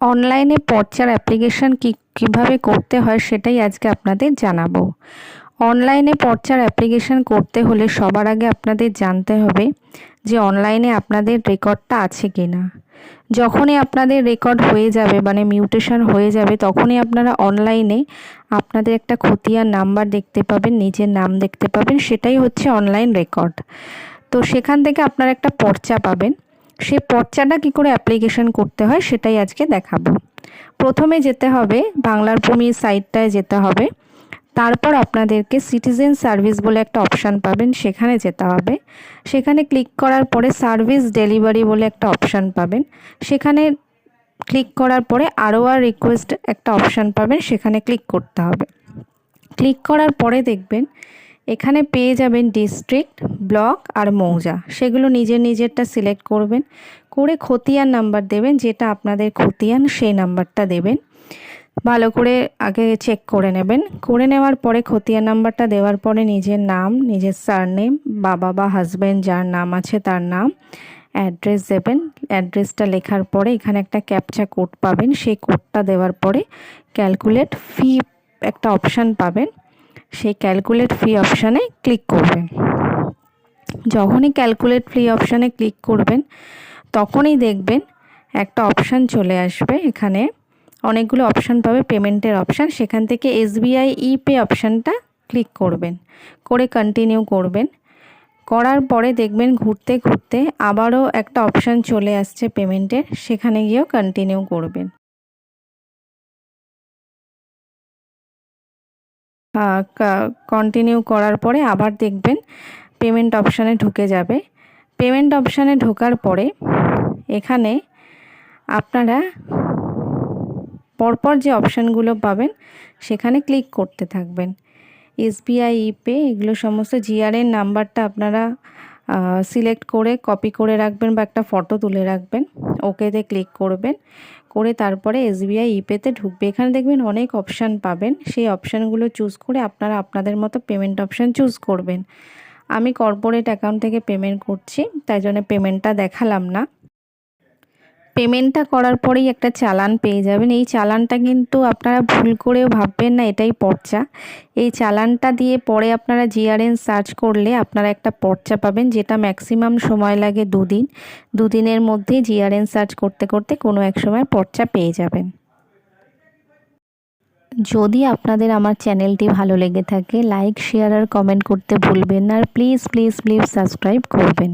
অনলাইনে পর্চার অ্যাপ্লিকেশান কী, কীভাবে করতে হয় সেটাই আজকে আপনাদের জানাব। অনলাইনে পর্চার অ্যাপ্লিকেশান করতে হলে সবার আগে আপনাদের জানতে হবে যে অনলাইনে আপনাদের রেকর্ডটা আছে কি না যখনই আপনাদের রেকর্ড হয়ে যাবে মানে মিউটেশন হয়ে যাবে, তখনই আপনারা অনলাইনে আপনাদের একটা খতিয়ান নাম্বার দেখতে পাবেন, নিজের নাম দেখতে পাবেন, সেটাই হচ্ছে অনলাইন রেকর্ড। তো সেখান থেকে আপনারা একটা পর্চা পাবেন। সেই পর্চাটা কী করে অ্যাপ্লিকেশন করতে হয় সেটাই আজকে দেখাবো। প্রথমে যেতে হবে বাংলার ভূমি সাইটটায় যেতে হবে। তারপর আপনাদেরকে সিটিজেন সার্ভিস বলে একটা অপশান পাবেন, সেখানে যেতে হবে। সেখানে ক্লিক করার পরে সার্ভিস ডেলিভারি বলে একটা অপশান পাবেন। সেখানে ক্লিক করার পরে আরও আর রিকোয়েস্ট একটা অপশান পাবেন, সেখানে ক্লিক করতে হবে। ক্লিক করার পরে দেখবেন এখানে পেয়ে যাবেন ডিস্ট্রিক্ট ব্লক আর মৌজা। সেগুলো নিজের নিজেরটা সিলেক্ট করবেন। করে খতিয়ান নাম্বার দেবেন, যেটা আপনাদের খতিয়ান সেই নাম্বারটা দেবেন। ভালো করে আগে চেক করে নেবেন। করে নেওয়ার পরে খতিয়ান নাম্বারটা দেওয়ার পরে নিজের নাম, নিজের সারনেম বাবা বা হাজব্যান্ড যার নাম আছে তার নাম অ্যাড্রেস দেবেন। অ্যাড্রেসটা লেখার পরে এখানে একটা ক্যাপচা কোড পাবেন। সেই কোডটা দেওয়ার পরে ক্যালকুলেট ফি একটা অপশান পাবেন। সেই ক্যালকুলেট ফি অপশানে ক্লিক করবেন। যখনই ক্যালকুলেট ফি অপশানে ক্লিক করবেন, তখনই দেখবেন একটা অপশান চলে আসবে। এখানে অনেকগুলো অপশান পাবে পেমেন্টের অপশান সেখান থেকে এসবিআই ই পে অপশানটা ক্লিক করবেন। করে কন্টিনিউ করবেন। করার পরে দেখবেন ঘুরতে ঘুরতে আবারও একটা অপশান চলে আসছে পেমেন্টের সেখানে গিয়েও কন্টিনিউ করবেন। কন্টিনিউ করার পরে আবার দেখবেন পেমেন্ট অপশানে ঢুকে যাবে। পেমেন্ট অপশানে ঢোকার পরে এখানে আপনারা পরপর যে অপশানগুলো পাবেন সেখানে ক্লিক করতে থাকবেন। এসবিআই ইপে এগুলো সমস্ত জিআরএন নাম্বারটা আপনারা সিলেক্ট করে কপি করে রাখবেন বা একটা ফটো তুলে রাখবেন। ওকেতে ক্লিক করবেন। করে তারপরে এস এসবিআই ইপেতে ঢুকবে। এখানে দেখবেন অনেক অপশান পাবেন। সেই অপশানগুলো চুজ করে আপনারা আপনাদের মতো পেমেন্ট অপশান চুজ করবেন। আমি কর্পোরেট অ্যাকাউন্ট থেকে পেমেন্ট করছি, তাই জন্য পেমেন্টটা দেখালাম না। পেমেন্টটা করার পরেই একটা চালান পেয়ে যাবেন। এই চালানটা কিন্তু আপনারা ভুল করেও ভাববেন না, এটাই পর্চা। এই চালানটা দিয়ে পরে আপনারা জিআরএন সার্চ করলে আপনারা একটা পর্চা পাবেন, যেটা ম্যাক্সিমাম সময় লাগে দুদিন। দুদিনের মধ্যেই জিআরএন সার্চ করতে করতে কোনো এক সময় পর্চা পেয়ে যাবেন। যদি আপনাদের আমার চ্যানেলটি ভালো লেগে থাকে, লাইক, শেয়ার আর কমেন্ট করতে ভুলবেন না। আর প্লিজ প্লিজ প্লিজ সাবস্ক্রাইব করবেন।